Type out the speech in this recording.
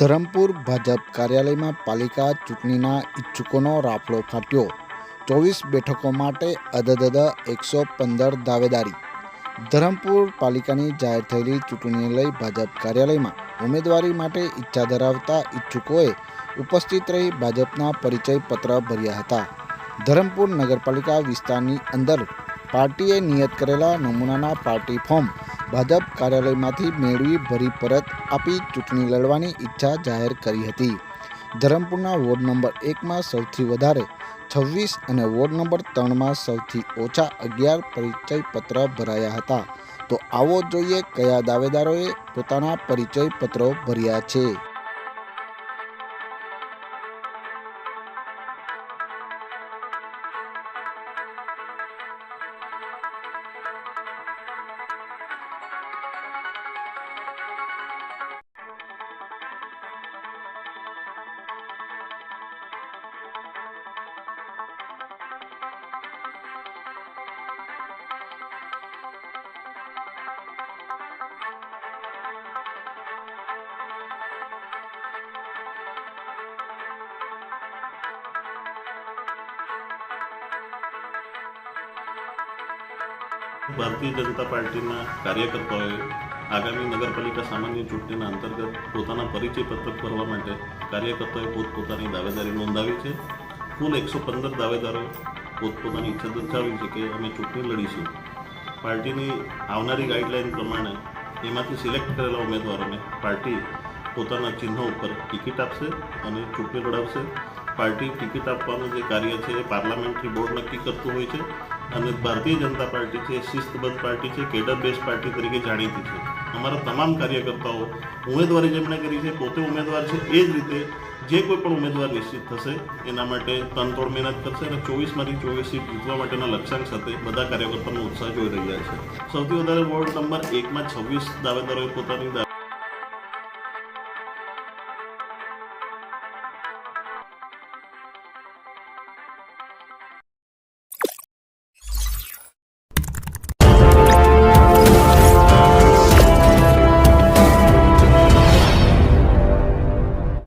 ધરમપુર ભાજપ કાર્યાલયમાં પાલિકા ચૂંટણીના ઈચ્છુકોનો રાફડો ફાટ્યો. ચોવીસ બેઠકો માટે અધધધ એકસો પંદર દાવેદારી. ધરમપુર પાલિકાની જાહેર થયેલી ચૂંટણીને લઈ ભાજપ કાર્યાલયમાં ઉમેદવારી માટે ઈચ્છા ધરાવતા ઈચ્છુકોએ ઉપસ્થિત રહી ભાજપના પરિચય પત્ર ભર્યા હતા. ધરમપુર નગરપાલિકા વિસ્તારની અંદર પાર્ટીએ નિયત કરેલા નમૂનાના પાર્ટી ફોર્મ ભાજપ કાર્યાલયમાંથી મેળવી ભરી પરત આપી ચૂંટણી લડવાની ઈચ્છા જાહેર કરી હતી. ધરમપુરના વોર્ડ નંબર એકમાં સૌથી વધારે છવ્વીસ અને વોર્ડ નંબર ત્રણમાં સૌથી ઓછા અગિયાર પરિચય પત્ર ભરાયા હતા. તો આવો જોઈએ કયા દાવેદારોએ પોતાના પરિચય પત્રો ભર્યા છે. ભારતીય જનતા પાર્ટીના કાર્યકર્તાઓએ આગામી નગરપાલિકા સામાન્ય ચૂંટણીના અંતર્ગત પોતાના પરિચય પત્રક ભરવા માટે કાર્યકર્તાઓએ પોતપોતાની દાવેદારી નોંધાવી છે. કુલ એકસો પંદર દાવેદારો પોતપોતાની ઈચ્છા દર્શાવી છે કે અમે ચૂંટણી લડીશું. પાર્ટીની આવનારી ગાઈડલાઈન પ્રમાણે એમાંથી સિલેક્ટ કરેલા ઉમેદવારોને પાર્ટી પોતાના ચિહ્નો ઉપર ટિકિટ આપશે અને ચૂંટણી લડાવશે. પાર્ટી ટિકિટ આપવાનું જે કાર્ય છે એ પાર્લામેન્ટરી બોર્ડ નક્કી કરતું હોય છે. અને ભારતીય જનતા પાર્ટી છે, શિસ્તબદ્ધ પાર્ટી છે કેડર બેઝ પાર્ટી તરીકે જાણીતી છે. અમારા તમામ કાર્યકર્તાઓ ઉમેદવારી જેમણે કરી છે, પોતે ઉમેદવાર છે, એ જ રીતે જે કોઈ પણ ઉમેદવાર નિશ્ચિત થશે, એના માટે તનતોડ મહેનત કરશે અને ચોવીસમાંથી ચોવીસ સીટ જીતવા માટેના લક્ષ્યાંક સાથે બધા કાર્યકર્તાનો ઉત્સાહ જોઈ રહ્યા છે. સૌથી વધારે વોર્ડ નંબર એકમાં છવ્વીસ દાવેદારોએ પોતાની